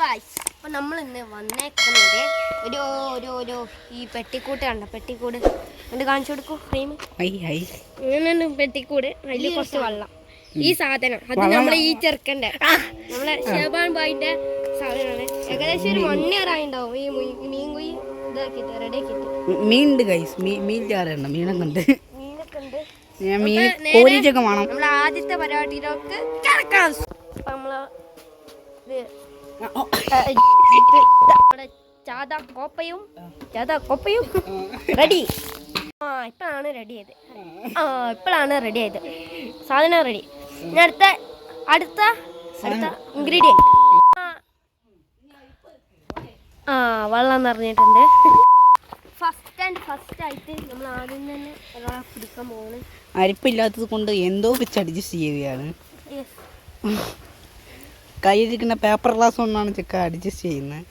Guys അപ്പൊ നമ്മൾ ഇന്ന് വന്നേക്കുന്നത് ഒരു ഒരു ഒരു ഈ പെട്ടിക്കൂട്ട് കണ്ട? പെട്ടിക്കൂട്. എന്നിട്ട് കാണിച്ചു കൊടുക്കൂ ഐ ഇങ്ങനെയാണ് പെട്ടിക്കൂട്. അതിൽ കുറച്ച് വെള്ളം. ഈ സാധനം. അത് നമ്മളെ ഈ ചെറുക്കന്റെ. നമ്മളെ ഷേബാൻ ബായിന്റെ സാധനമാണ്. ഏകദേശം ഒരു വൺ ഇയർ ആയിണ്ടാവും ഈ മീൻ കുയി ഇതാക്കിയിട്ട് റെഡി ആക്കിയിട്ട്. ഗൈസ് മീൻ ചാറുണ്ട്. മീനൊക്കെ ഉണ്ട്. ഞാൻ മീൻ കോരിച്ചൊക്കെ വേണം. നമ്മളെ ആദ്യത്തെ പരിപാടിയിലൊക്കെ കിടക്കാം. അപ്പൊ നമ്മൾ ഇത് നമ്മുടെ ചാത കോപ്പയും ചാതാ കോപ്പയും റെഡി. ആ ഇപ്പോഴാണ് റെഡി ആയത്. ആ ഇപ്പോഴാണ് റെഡി ആയത്. സാധനം റെഡി ഇനി അടുത്ത അടുത്ത അടുത്ത ഇൻഗ്രീഡിയന്റ് ആ വെള്ളം നിറഞ്ഞിട്ടുണ്ട്. ഫസ്റ്റ് ആൻഡ് ഫസ്റ്റ് ആയിട്ട് നമ്മൾ ആദ്യം തന്നെ ഒരാളെ പിടിക്കാൻ പോകുന്നത് അരിപ്പില്ലാത്തത് കൊണ്ട് എന്തോ വെച്ച് അഡ്ജസ്റ്റ് ചെയ്യുകയാണ് കയ്യിലിരിക്കുന്ന പേപ്പർ ഗ്ലാസ് കൊണ്ടാണ് ചിക്ക അഡ്ജസ്റ്റ് ചെയ്യുന്നത്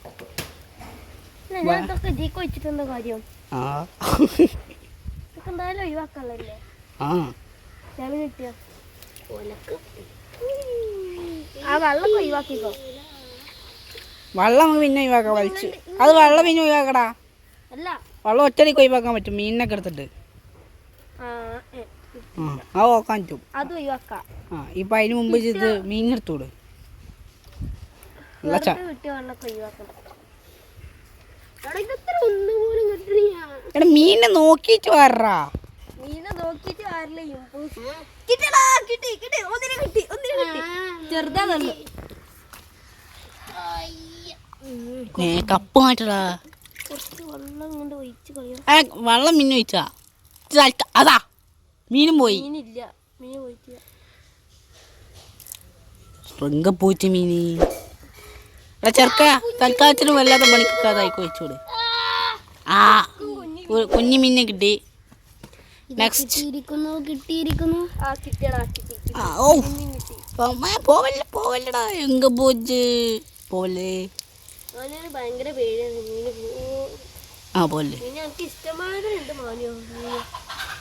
വെള്ളം പിന്നെ ഒഴിവാക്കാം വലിച്ച്. അത് വെള്ളം പിന്നെ ഒഴിവാക്കടാ. വെള്ളം ഒറ്റടിക്ക് ഒഴിവാക്കാൻ പറ്റും. മീനിനൊക്കെ എടുത്തിട്ട്. ആ അത് നോക്കാൻ പറ്റും. ഇപ്പൊ ആ ഇപ്പം അതിന് മുമ്പ് ചെയ്ത് മീൻ അല്ല ച വെറുതെ കിട്ടിയ വെള്ളമൊക്കെ ഒഴിവാക്കണം എടാ മീനെ നോക്കിയിട്ട് വരാ മീനെ നോക്കിയിട്ട് ആരില്ല കിട്ടടാ കിട്ടി കിട്ടി. ഒന്നിനെ കിട്ടി ഒന്നിനെ കിട്ടി. ചെറുതാ നല്ല കപ്പ് മാറ്റടാ കുറച്ച് വെള്ളം മീൻ ഒഴിച്ചാ ഇത് അതാ. മീനും പോയി. മീനില്ല. മീൻ പോയിട്ടില്ല. പോയിട്ട് മീന്. എടാ ചെറുക്ക തൽക്കാലത്തിന് വല്ലാതെ പണിക്കാതായിക്കോ വെച്ചോട് ആ കുഞ്ഞു മിന്നെ കിട്ടി. നെക്സ്റ്റ് പോവല്ലേ പോവല്ലടാ എങ്ക പോച്ച് പോലെ അവനൊരു ഭയങ്കര പേടിയാണ് മീന് ആ പോലെ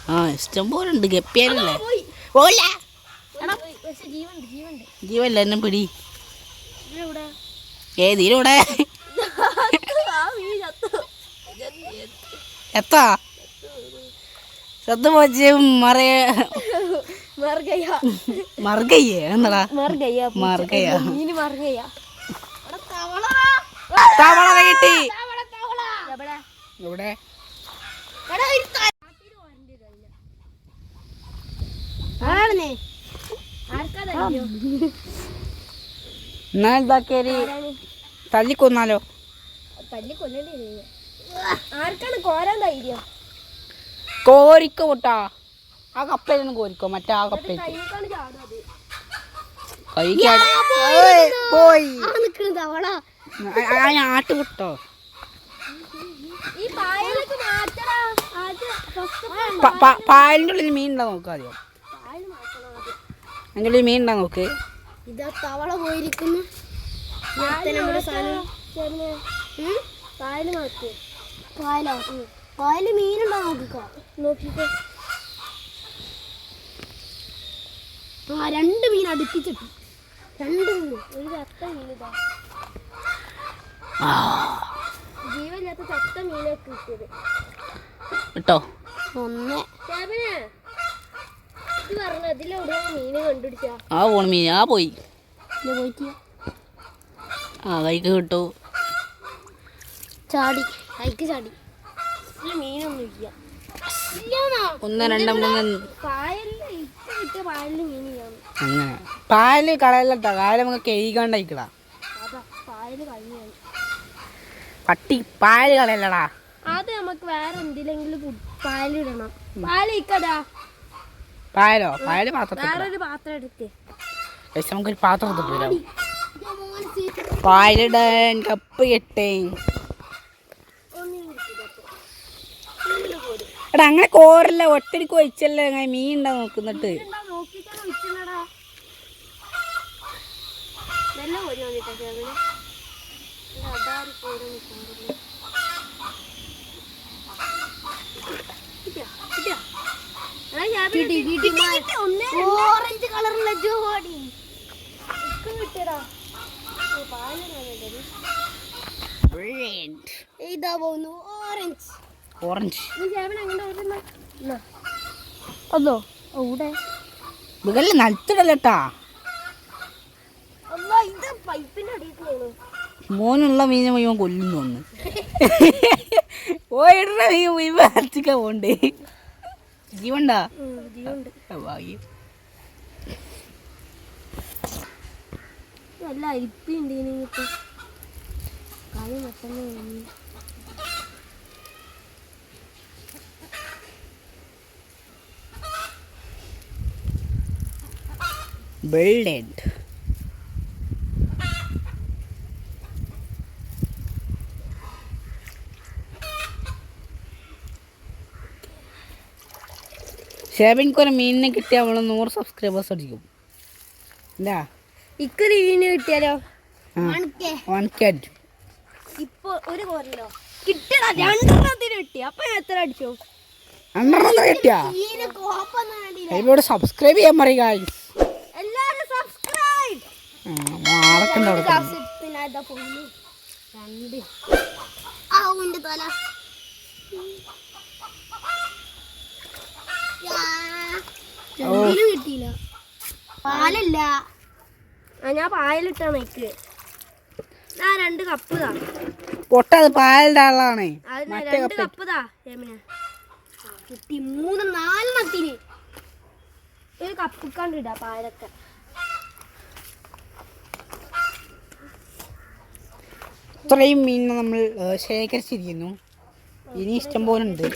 ആ ഇഷ്ടം പോലെ ഉണ്ട് ഗപ്പിയാലല്ലേ ജീവല്ല എന്നെ പിടി. ചത്തു എത്താ? മറയ മറുകയ്യ എന്നടാ? മറുകയ്യ തവള. കിട്ടി. ഇവിടെ ആർക്കാ എന്നാ ഇതാക്കിയാൽ തല്ലി തല്ലിക്കൊന്നാലോ. ആർക്കാണ് കോരാൻ ധൈര്യം? കോരിക്കോ പൊട്ടാ ആ കപ്പയിലൊന്നും കോരിക്കോ മറ്റേ ആ കപ്പയിൽ പോയി ആട്ട് വിട്ടോ പായലിന്റെ ഉള്ളിൽ മീൻ ഉണ്ടോ മാറ്റണം ആദ്യം. അതിന്റെ ഉള്ളിൽ മീൻ ഉണ്ടോ നോക്ക്. ഇതാ തവള പോയിരിക്കുന്നു. നമ്മുടെ സാധനം. പായലോ മീനുണ്ടോ നോക്കിക്കോ? നോക്കിക്കോ. ആ രണ്ട് മീൻ അടുപ്പിച്ചിട്ടു. രണ്ട് മീൻ. ഒരു ചത്ത മീനിതാ. ജീവനില്ലാത്ത ചത്ത മീനൊക്കെ കിട്ടിയത്. കേട്ടോ ഒന്ന് ഇത് പറഞ്ഞ ഇതിലെവിടെ മീന് കണ്ടുപിടിച്ചാ ആ പോണ മീൻ ആ പോയി. ആ കൈക്ക് കിട്ടു. ചാടി കൈക്ക് ചാടി. മീനൊന്നും ഇല്ല. ഒന്ന് രണ്ട് മൂന്ന്. അങ്ങനെ. പായൽ കളയല്ലട്ടോ കായൽ നമുക്ക് കഴുകാണ്ടായിക്കടാ പട്ടി പായൽ കളയല്ലടാ. അത് നമുക്ക് വേറെ എന്തിലെങ്കിലും പായലിടണം പായൽ ഇക്കടാ. പായലോ? പായൽ പാത്രത്തിൽ നമുക്കൊരു പാത്രം എടുത്തിട്ട് വരാം. പായലിടാൻ കപ്പ് കെട്ടേ. എടാ അങ്ങനെ കോരല്ല. ഒറ്റടിക്ക് ഒഴിച്ചല്ലേ അങ്ങനെ മീൻ ഉണ്ടാ നോക്കുന്നിട്ട്? നല്ല ഒരു വന്നിട്ടാ ഓറഞ്ച് കളറുള്ള ജോഡി ഇതാ പോകുന്നു. ഓറഞ്ച്. ഓറഞ്ച് അതോ? ഇവിടെ മുകളിൽ മോനുള്ള മീനെ മുഴുവൻ കൊല്ലുന്നു ഒന്ന്. പോയിടുന്ന മീൻ മുഴുവൻ പോണ്ടേ. ജീവണ്ടാ ഇതിലുണ്ട് ഭാഗ്യം നല്ല അരിപ്പുണ്ട് ഇനിയിപ്പോ കളി മൊത്തം കഴിഞ്ഞു ബിൽഡഡ് ഷേബിൻക്കൊരു മീനിനെ കിട്ടിയ നമ്മൾ നൂറ് സബ്സ്ക്രൈബേഴ്സ് അടിക്കും. എന്താ ഇക്കൊരു മീനിനെ കിട്ടിയാലോ? വൺ കെ അടിക്കും. ഇപ്പൊ ഒരു കോരല്ലോ കിട്ടണ രണ്ടെണ്ണത്തിന് കിട്ടി. അപ്പൊ എത്ര അടിച്ചു? രണ്ടെണ്ണം കിട്ടിയാ? കണ്ടില്ല. സബ്സ്ക്രൈബ് ചെയ്യാൻ പറയുക എല്ലാരും സബ്സ്ക്രൈബ് മാറക്കണ്ട രണ്ട് ആവുണ്ട് തല. പാലല്ല. ആ ഞാൻ പായലിട്ടാണ് എനിക്ക് ആ രണ്ട് കപ്പ് താ പൊട്ടത് പായലിന്റെ ആളാണ്. അത് മറ്റേ രണ്ട് കപ്പ് കപ്പ് താ ജമിന കിട്ടി മൂന്ന് നാലെണ്ണത്തിന് ഒരു കപ്പ് കണ്ടിടാ പാലൊക്കെ. ഇത്രയും മീൻ നമ്മൾ ഏ, ശേഖരിച്ചിരിക്കുന്നു. ഇനി ഇഷ്ടം പോലെ ഉണ്ട്.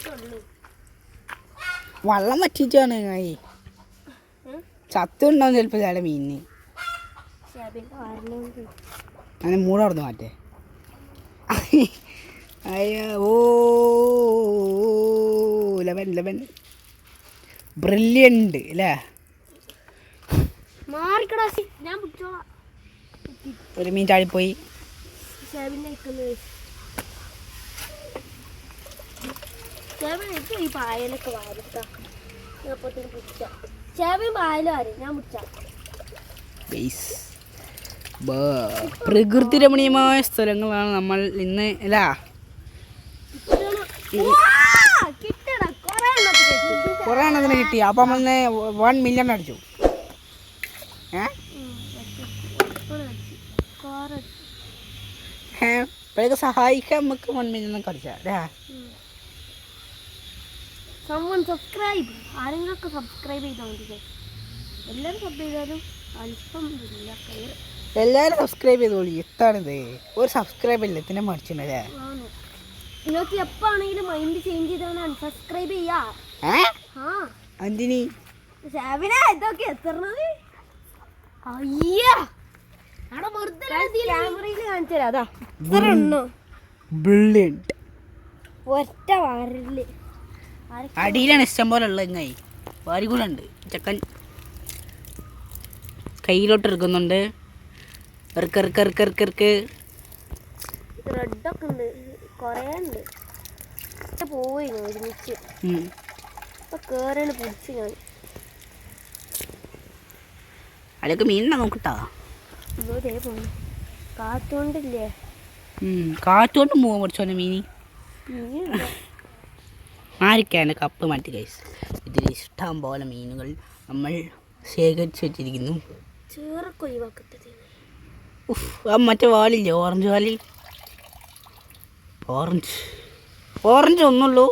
വള്ളം വറ്റിച്ചാണ് കായി ചത്തുണ്ടാവും ചിലപ്പോൾ ചില മീനിന്. അങ്ങനെ മൂടവിടുന്ന് മാറ്റേ. അയ്യോ ഓ ലെവൻ ലെവൻ. ബ്രില്യന്റ് അല്ലേ? ഒരു മീൻ ചാടിപ്പോയി പായലൊക്കെ വാരിട്ടാ. ഞാൻ പ്രകൃതി രമണീയമായ സ്ഥലങ്ങളാണ് നമ്മൾ ഇന്ന് അല്ല? കൊറേ കിട്ടി. അപ്പൊ നമ്മൾ വൺ മില്യൺ അടിച്ചു. ഏഹ് സഹായിക്കാൻ നമുക്ക് വൺ മില്യൺ ഒക്കെ അടിച്ചാ അല്ലേ? സമ്മൺ സബ്സ്ക്രൈബ് ആരെങ്കിലൊക്കെ സബ്സ്ക്രൈബ് ചെയ്താൽ മതി guys. എല്ലാവരും സബ് ചെയ്താലും അല്പം ഇല്ല കയറ് എല്ലാവരും സബ്സ്ക്രൈബ് ചെയ്തോളി. എത്താണിത് ഒരു സബ്സ്ക്രൈബ് ഇല്ല. ഇതിനെ മടിച്ചിട്ടുണ്ടല്ലേ? ആണ്. നിങ്ങൾക്ക് എപ്പാണെങ്കിലും മൈൻഡ് ചേഞ്ച് ചെയ്താണ് അൺസബ്സ്ക്രൈബ് ചെയ്യാ. അന്തിനി? ഷാബിന ഇതൊക്കെ എത്തണത് അയ്യാ. ക്യാമറയിൽ കാണിച്ചു തരാം. അതാ. ഇത്ര ബ്രില്യന്റ് ഒറ്റ വാരൽ. അടിയിലാണ് ഇഷ്ടം പോലെ ഉള്ളത് ഇങ്ങായി വാരി ഉണ്ട് ചക്കൻ കയ്യിലോട്ട് എടുക്കുന്നുണ്ട് ഇറക്ക് ഇറക്ക് ഇറക്ക് ഇറക്ക് ഇറക്ക്. റെഡൊക്കെ ഉണ്ട്. കുറേ ഉണ്ട്. പോയി ഒരുമിച്ച്. ഉം. ഇപ്പൊ കേറാണ് പിടിച്ച് ഞാൻ. അതിലൊക്കെ മീനിനെ നോക്കട്ടാ? ഇതോ ദേ പോയി കാത്തോണ്ടില്ലേ? ഉം. കാറ്റുകൊണ്ട് പോകാൻ കുറച്ചോനെ മീനി. ആരിക്കാണ് കപ്പ് മാറ്റി കൈസ് ഇതിൽ ഇഷ്ടം പോലെ മീനുകൾ നമ്മൾ ശേഖരിച്ച് വെച്ചിരിക്കുന്നു. ആ മറ്റേ വാലില്ലേ? ഓറഞ്ച് വാലി? ഓറഞ്ച്. ഓറഞ്ച് ഒന്നുള്ളൂ.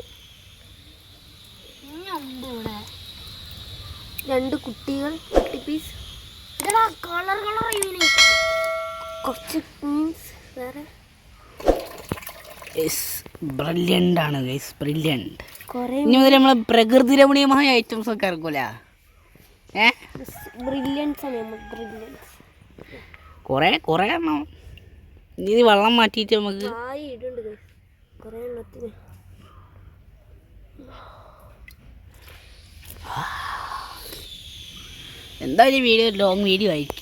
രണ്ട് കുട്ടികൾ കുട്ടി പീസ് കളർ കളർ കുറച്ച് മീൻസ് വേറെ. ബ്രില്യന്റ് ആണ് ഗൈസ് ബ്രില്യന്റ് ഇനി മുതൽ നമ്മൾ പ്രകൃതി രമണീയമായ ഐറ്റംസ് ഒക്കെ ഇറക്കൂല. കൊറേ കൊറേ എണ്ണം. ഇനി വെള്ളം മാറ്റിയിട്ട് നമുക്ക് എന്തായാലും വീഡിയോ ലോങ് വീഡിയോ ആയിരിക്കും.